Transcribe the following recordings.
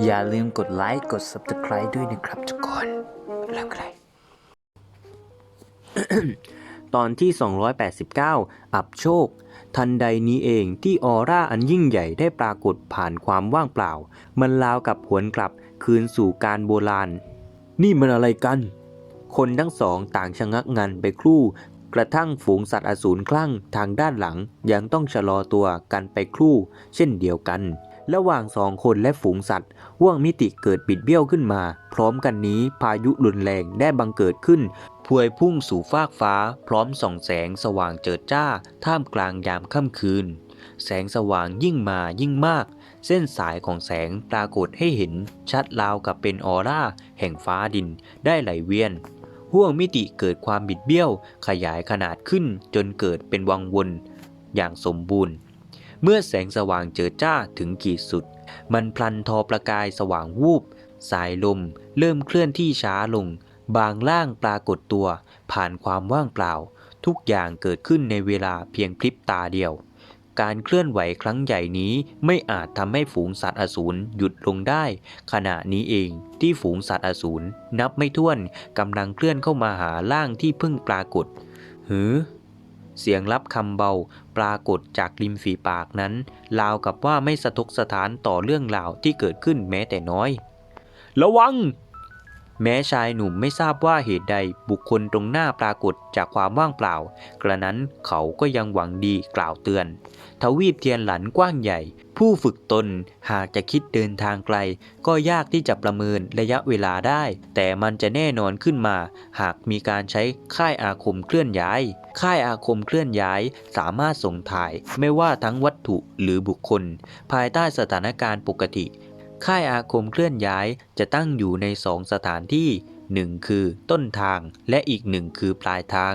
อย่าลืมกดไลค์กด Subscribe ด้วยนะครับทุกคนเริ่มกันตอนที่ 289 อับโชค ทันใดนี้เองที่ออร่าอันยิ่งใหญ่ได้ปรากฏผ่านความว่างเปล่า มันราวกับหวนกลับคืนสู่การโบราณ นี่มันอะไรกัน คนทั้งสองต่างชะงักงันไปครู่ กระทั่งฝูงสัตว์อสูรคลั่งทางด้านหลังยังต้องชะลอตัวกันไปครู่ เช่นเดียวกัน ระหว่างสองคนและฝูงสัตว์ว่วงมิติเกิดบิดเบี้ยวขึ้นมา พร้อมกันนี้พายุรุนแรงได้บังเกิดขึ้น พวยพุ่งสู่ฟากฟ้า พร้อมส่องแสงสว่างเจิดจ้า ท่ามกลางยามค่ำคืน แสงสว่างยิ่งมายิ่งมาก เส้นสายของแสงปรากฏให้เห็น ชัดราวกับเป็นออร่า แห่งฟ้าดินได้ไหลเวียนห่วงมิติเกิดความบิดเบี้ยว ขยายขนาดขึ้นจนเกิดเป็นวังวน อย่างสมบูรณ์ เมื่อแสงสว่างเจิดจ้าถึงขีดสุด มันพลันทอประกายสว่างวูบ สายลมเริ่มเคลื่อนที่ช้าลง บางล่างปรากฏตัว ผ่านความว่างเปล่า ทุกอย่างเกิดขึ้นในเวลาเพียงพริบตาเดียว การเคลื่อนไหวครั้งใหญ่นี้ไม่อาจทำให้ฝูงสัตว์อสูรหยุดลงได้ ขณะนี้เองที่ฝูงสัตว์อสูรนับไม่ถ้วนกำลังเคลื่อนเข้ามาหาร่างที่เพิ่งปรากฏ หือ เสียงรับคำเบาปรากฏจากริมฝีปากนั้นราวกับว่าไม่สะทกสถานต่อเรื่องราวที่เกิดขึ้นแม้แต่น้อย ระวัง แม้ชายหนุ่มไม่ทราบว่าเหตุใดบุคคลตรงหน้าปรากฏจากความว่างเปล่า กระนั้นเขาก็ยังหวังดีกล่าวเตือน ทวีปเทียนหลันกว้างใหญ่ ผู้ฝึกตนหากจะคิดเดินทางไกล ก็ยากที่จะประเมินระยะเวลาได้ แต่มันจะแน่นอนขึ้นมา หากมีการใช้ค่ายอาคมเคลื่อนย้าย ค่ายอาคมเคลื่อนย้ายสามารถส่งถ่าย ไม่ว่าทั้งวัตถุหรือบุคคล ภายใต้สถานการณ์ปกติ ค่ายอาคมเคลื่อนย้ายจะตั้งอยู่ในสองสถานที่หนึ่งคือต้นทางและอีกหนึ่งคือปลายทาง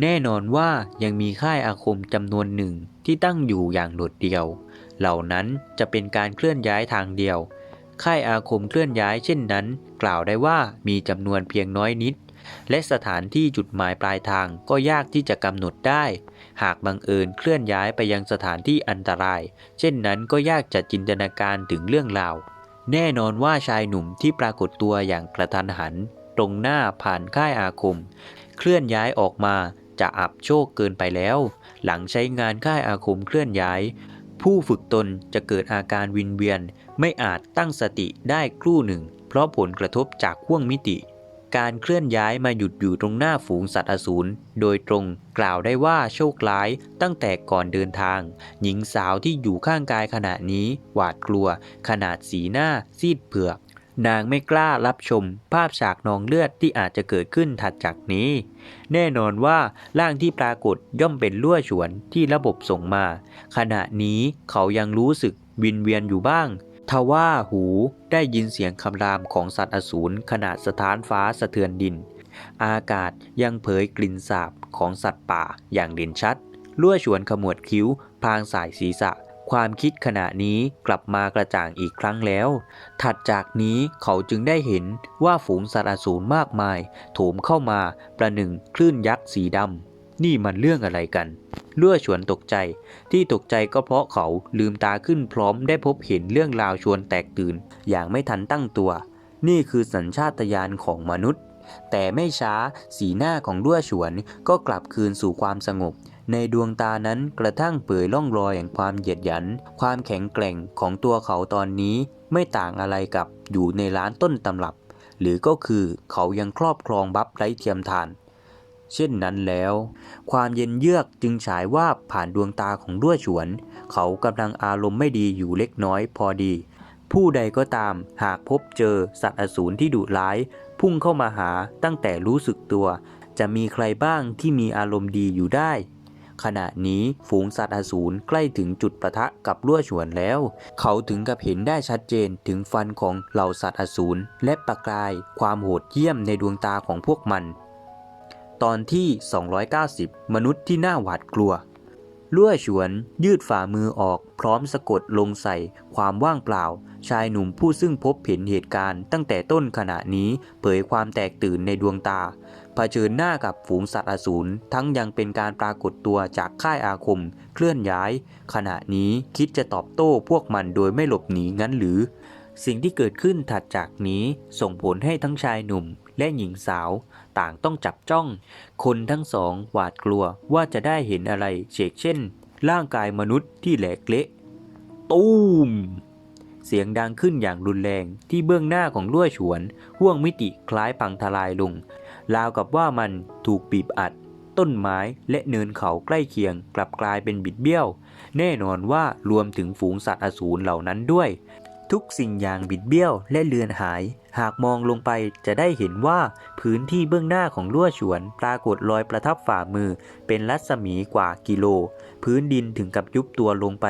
แน่นอนว่ายังมีค่ายอาคมจำนวนหนึ่งที่ตั้งอยู่อย่างโดดเดี่ยว เหล่านั้นจะเป็นการเคลื่อนย้ายทางเดียว ค่ายอาคมเคลื่อนย้ายเช่นนั้น กล่าวได้ว่ามีจำนวนเพียงน้อยนิด และสถานที่จุดหมายปลายทางก็ยากที่จะกำหนดได้ หากบังเอิญเคลื่อนย้ายไปยังสถานที่อันตราย เช่นนั้นก็ยากจะจินตนาการถึงเรื่องราว แน่นอนว่าชายหนุ่มที่ปรากฏตัวอย่างกระทันหัน ตรงหน้าผ่านค่ายอาคม เคลื่อนย้ายออกมาจะอับโชคเกินไปแล้ว หลังใช้งานค่ายอาคมเคลื่อนย้าย ผู้ฝึกตนจะเกิดอาการวินเวียน ไม่อาจตั้งสติได้ครู่หนึ่ง เพราะผลกระทบจากห่วงมิติ การเคลื่อนย้ายมาหยุดอยู่ตรงหน้าฝูงสัตว์อสูรโดยตรงกล่าวได้ว่าโชคร้ายตั้งแต่ก่อนเดินทาง หญิงสาวที่อยู่ข้างกายขณะนี้หวาดกลัว ขนาดสีหน้าซีดเผือก นางไม่กล้ารับชม ภาพฉากนองเลือดที่อาจจะเกิดขึ้นถัดจากนี้ แน่นอนว่าร่างที่ปรากฏย่อมเป็นลั่วฉวนที่ระบบส่งมา ขณะนี้เขายังรู้สึกวินเวียนอยู่บ้าง ทว่าหูได้ยินเสียงคำรามของสัตว์อสูรขนาดสถานฟ้าสะเทือนดิน อากาศยังเผยกลิ่นสาบของสัตว์ป่าอย่างเด่นชัดลั่วฉวนขมวดคิ้ว พางสายศีรษะ ความคิดขณะนี้กลับมากระจ่างอีกครั้งแล้ว ถัดจากนี้เขาจึงได้เห็นว่าฝูงสัตว์อสูรมากมาย โถมเข้ามาประหนึ่งคลื่นยักษ์สีดำ นี่มันเรื่องอะไรกันลั่วชวนตกใจ ที่ตกใจก็เพราะเขาลืมตาขึ้นพร้อมได้พบเห็นเรื่องราวชวนแตกตื่น อย่างไม่ทันตั้งตัว นี่คือสัญชาตญาณของมนุษย์ แต่ไม่ช้าสีหน้าของด้วฉวนก็กลับคืนสู่ความสงบ ในดวงตานั้นกระทั่งเผยร่องรอยแห่งความเหยียดหยัน ความแข็งแกร่งของตัวเขาตอนนี้ไม่ต่างอะไรกับอยู่ในร้านต้นตำรับ หรือก็คือเขายังครอบครองบัฟไร้เทียมทาน เช่นนั้นแล้ว ความเย็นเยือกจึงฉายว่าบผ่านดวงตาของด้วฉวน เขากำลังอารมณ์ไม่ดีอยู่เล็กน้อยพอดี ผู้ใดก็ตามหากพบเจอสัตว์อสูรที่ดุร้าย พุ่งเข้ามาหาตั้งแต่รู้สึกตัว จะมีใครบ้างที่มีอารมณ์ดีอยู่ได้ ขณะนี้ฝูงสัตว์อสูรใกล้ถึงจุดประทะกับลั่วฉวนแล้ว เขาถึงกับเห็นได้ชัดเจนถึงฟันของเหล่าสัตว์อสูรและประกายความโหดเหี้ยมในดวงตาของพวกมัน ตอนที่ 290 มนุษย์ที่น่าหวาดกลัวลั่วฉวนยืดฝ่ามือออกพร้อมสะกดลงใส่ความว่างเปล่า ชายหนุ่มผู้ซึ่งพบเห็นเหตุการณ์ตั้งแต่ต้นขณะนี้เผยความแตกตื่นในดวงตาเผชิญหน้ากับฝูงสัตว์อสูรทั้งยังเป็นการปรากฏตัวจากค่ายอาคม เคลื่อนย้าย ขณะนี้คิดจะตอบโต้พวกมันโดยไม่หลบหนีงั้นหรือ สิ่งที่เกิดขึ้นถัดจากนี้ส่งผลให้ทั้งชายหนุ่มและหญิงสาว ต่างต้องจับจ้อง คนทั้งสองหวาดกลัวว่าจะได้เห็นอะไรเชกเช่น ร่างกายมนุษย์ที่แหลกเละตูม เสียงดังขึ้นอย่างรุนแรงที่เบื้องหน้าของลั่วฉวนห่วงมิติคล้ายพังทลายลง ราวกับว่ามันถูกบีบอัด ต้นไม้และเนินเขาใกล้เคียงกลับกลายเป็นบิดเบี้ยว แน่นอนว่ารวมถึงฝูงสัตว์อสูรเหล่านั้นด้วย ทุกสิ่งอย่างบิดเบี้ยวและเลือนหาย หากมองลงไปจะได้เห็นว่าพื้นที่เบื้องหน้าของลั่วฉวนปรากฏรอยประทับฝ่ามือ เป็นรัศมีกว่ากิโล พื้นดินถึงกับยุบตัวลงไป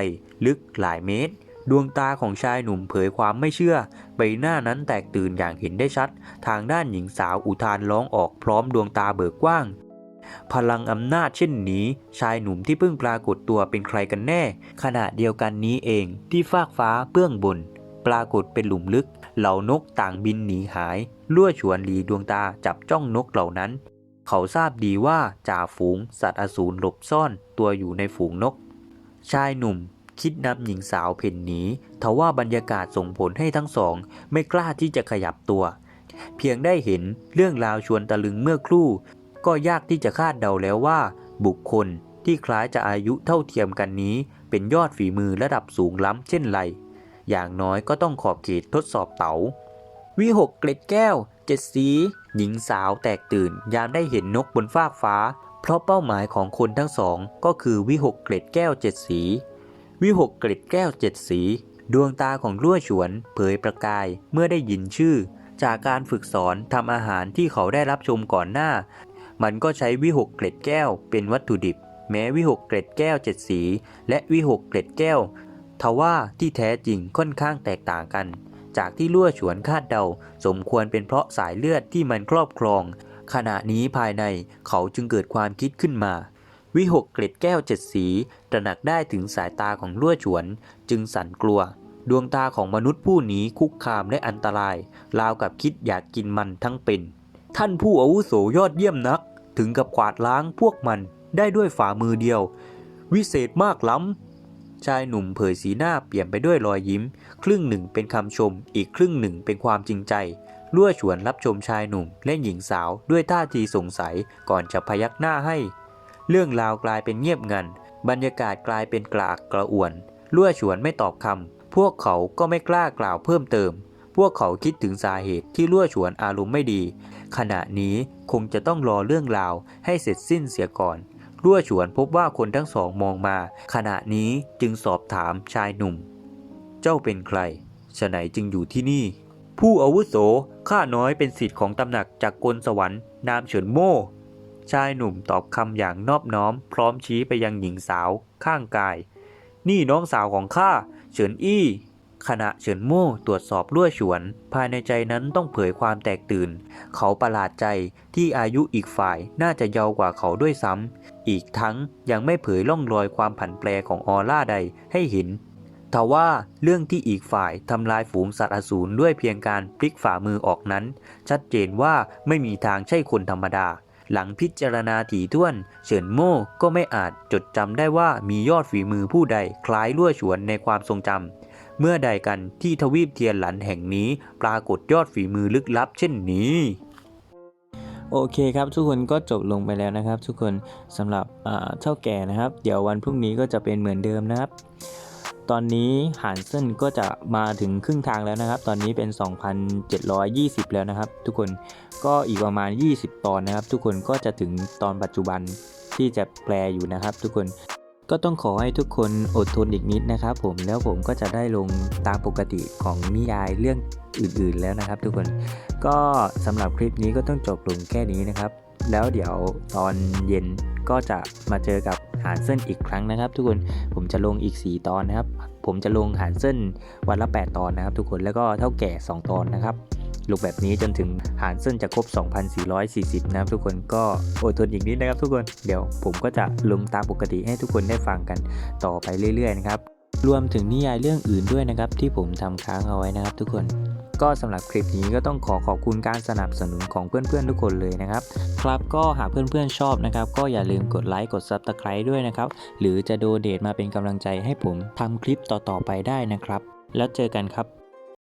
ลึกหลายเมตร ดวงตาของชายหนุ่มเผยความไม่เชื่อ ใบหน้านั้นแตกตื่นอย่างเห็นได้ชัด ทางด้านหญิงสาวอุทานร้องออกพร้อมดวงตาเบิกกว้างพลังอำนาจเช่นนี้ ชายหนุ่มที่เพิ่งปรากฏตัวเป็นใครกันแน่ ขณะเดียวกันนี้เองที่ฟากฟ้าเบื้องบน ปรากฏเป็นหลุมลึก เหล่านกต่างบินหนีหายลั่วฉวนหลีดวงตาจับจ้องนกเหล่านั้น เขาทราบดีว่าจ่าฝูงสัตว์อสูรหลบซ่อนตัวอยู่ในฝูงนก ชายหนุ่มคิดนำหญิงสาวเพ่นหนีทว่าบรรยากาศส่งผลให้ทั้งสอง ไม่กล้าที่จะขยับตัว เพียงได้เห็นเรื่องราวชวนตะลึงเมื่อครู่ ก็ยากที่จะคาดเดาแล้วว่า บุคคลที่คล้ายจะอายุเท่าเทียมกันนี้ เป็นยอดฝีมือระดับสูงล้ำเช่นไร อย่างน้อยก็ต้องขอบเขตทดสอบเต๋าวิหกเกล็ดแก้วเจ็ดสี หญิงสาวแตกตื่น ยามได้เห็นนกบนฟากฟ้า เพราะเป้าหมายของคนทั้งสองก็คือวิหกเกล็ดแก้วเจ็ดสี วิหกเกล็ดแก้วเจ็ดสี ดวงตาของลั่วฉวนเผยประกายเมื่อได้ยินชื่อ จากการฝึกสอนทำอาหารที่เขาได้รับชมก่อนหน้า มันก็ใช้วิหกเกล็ดแก้วเป็นวัตถุดิบ แม้วิหกเกล็ดแก้วเจ็ดสี และวิหกเกล็ดแก้ว ทว่าที่แท้จริงค่อนข้างแตกต่างกัน จากที่ลั่วฉวนคาดเดา สมควรเป็นเพราะสายเลือดที่มันครอบครอง ขณะนี้ภายในเขาจึงเกิดความคิดขึ้นมา วิหกเกล็ดแก้วเจ็ดสีตระหนักได้ถึงสายตาของลั่วฉวน จึงสั่นกลัว ดวงตาของมนุษย์ผู้นี้คุกคามและอันตรายราวกับคิดอยากกินมันทั้งเป็น ท่านผู้อาวุโสยอดเยี่ยมนัก ถึงกับกวาดล้างพวกมันได้ด้วยฝ่ามือเดียว วิเศษมากล้ำ ชายหนุ่มเผยสีหน้าเปลี่ยนไปด้วยรอยยิ้ม ครึ่งหนึ่งเป็นคำชม อีกครึ่งหนึ่งเป็นความจริงใจลั่วฉวนรับชมชายหนุ่มและหญิงสาวด้วยท่าทีสงสัยก่อนจะพยักหน้าให้ เรื่องราวกลายเป็นเงียบงัน บรรยากาศกลายเป็นกระอักกระอ่วนลั่วฉวนไม่ตอบคำพวกเขาก็ไม่กล้ากล่าวเพิ่มเติม พวกเขาคิดถึงสาเหตุที่ลั่วฉวนอารมณ์ไม่ดี ขณะนี้คงจะต้องรอเรื่องราวให้เสร็จสิ้นเสียก่อน ลั่วฉวนพบว่าคนทั้งสองมองมา ขณะนี้จึงสอบถามชายหนุ่ม เจ้าเป็นใครฉะไหนจึงอยู่ที่นี่ ผู้อาวุโสข้าน้อยเป็นสิทธิ์ของตำหนักจากกลสวรรค์นามเฉินโม่ ชายหนุ่มตอบคำอย่างนอบน้อม พร้อมชี้ไปยังหญิงสาวข้างกาย นี่น้องสาวของข้าเฉินอี้ขณะเฉินโม่ตรวจสอบลั่วฉวน ภายในใจนั้นต้องเผยความแตกตื่น เขาประหลาดใจที่อายุอีกฝ่ายน่าจะเยาว์กว่าเขาด้วยซ้ำ อีกทั้งยังไม่เผยล่องรอยความผันแปรของออร่าใดให้เห็นทว่าเรื่องที่อีกฝ่ายทำลายฝูงสัตว์อสูรด้วยเพียงการพลิกฝ่ามือออกนั้น ชัดเจนว่าไม่มีทางใช่คนธรรมดา หลังพิจารณาถี่ถ้วน เฉินโม่ก็ไม่อาจจดจำได้ว่ามียอดฝีมือผู้ใดคล้ายลั่วฉวนในความทรงจำเมื่อใดกันที่ทวีปเทียนหลันแห่งนี้ปรากฏยอดฝีมือลึกลับเช่นนี้ โอเคครับทุกคนก็จบลงไปแล้วนะครับ ทุกคนสำหรับเท่าแก่นะครับ เดี๋ยววันพรุ่งนี้ก็จะเป็นเหมือนเดิมนะครับ ตอนนี้หานเส้นก็จะมาถึงครึ่งทางแล้วนะครับ ตอนนี้เป็น 2,720 แล้วนะครับ ทุกคนก็อีกประมาณ 20 ตอนนะครับ ทุกคนก็จะถึงตอนปัจจุบันที่จะแปลอยู่นะครับ ทุกคน ก็ต้องขอให้ทุกคนอดทนอีกนิดนะครับผมแล้วผมก็จะได้ลงตามปกติของนิยายเรื่องอื่นๆแล้วนะครับ ทุกคนก็สำหรับคลิปนี้ก็ต้องจบลงแค่นี้นะครับ แล้วเดี๋ยวตอนเย็นก็จะมาเจอกับหารเส้นอีกครั้งนะครับ ทุกคนผมจะลงอีก 4 ตอนนะครับ ผมจะลงหารเส้นวันละ 8 ตอนนะครับ ทุกคนแล้วก็เท่าแก่ 2 ตอนนะครับ ลงแบบนี้จนถึงหารเส้นจะครบ 2,440 นะครับทุกคนก็อดทนอีกนิดนะครับทุกคนเดี๋ยวผมก็จะลงตามปกติให้ทุกคนได้ฟังกันต่อไปเรื่อยๆนะครับรวมถึงนิยายเรื่องอื่นด้วยนะครับที่ผมทำค้างเอาไว้นะครับทุกคนก็สำหรับคลิปนี้ก็ต้องขอขอบคุณการสนับสนุนของเพื่อนๆทุกคนเลยนะครับ ครับก็หากเพื่อนๆชอบนะครับ ก็อย่าลืมกดไลค์กด Subscribe ด้วยนะครับ หรือจะโดเดทมาเป็นกำลังใจให้ผมทำคลิปต่อๆไปได้นะครับ แล้วเจอกันครับ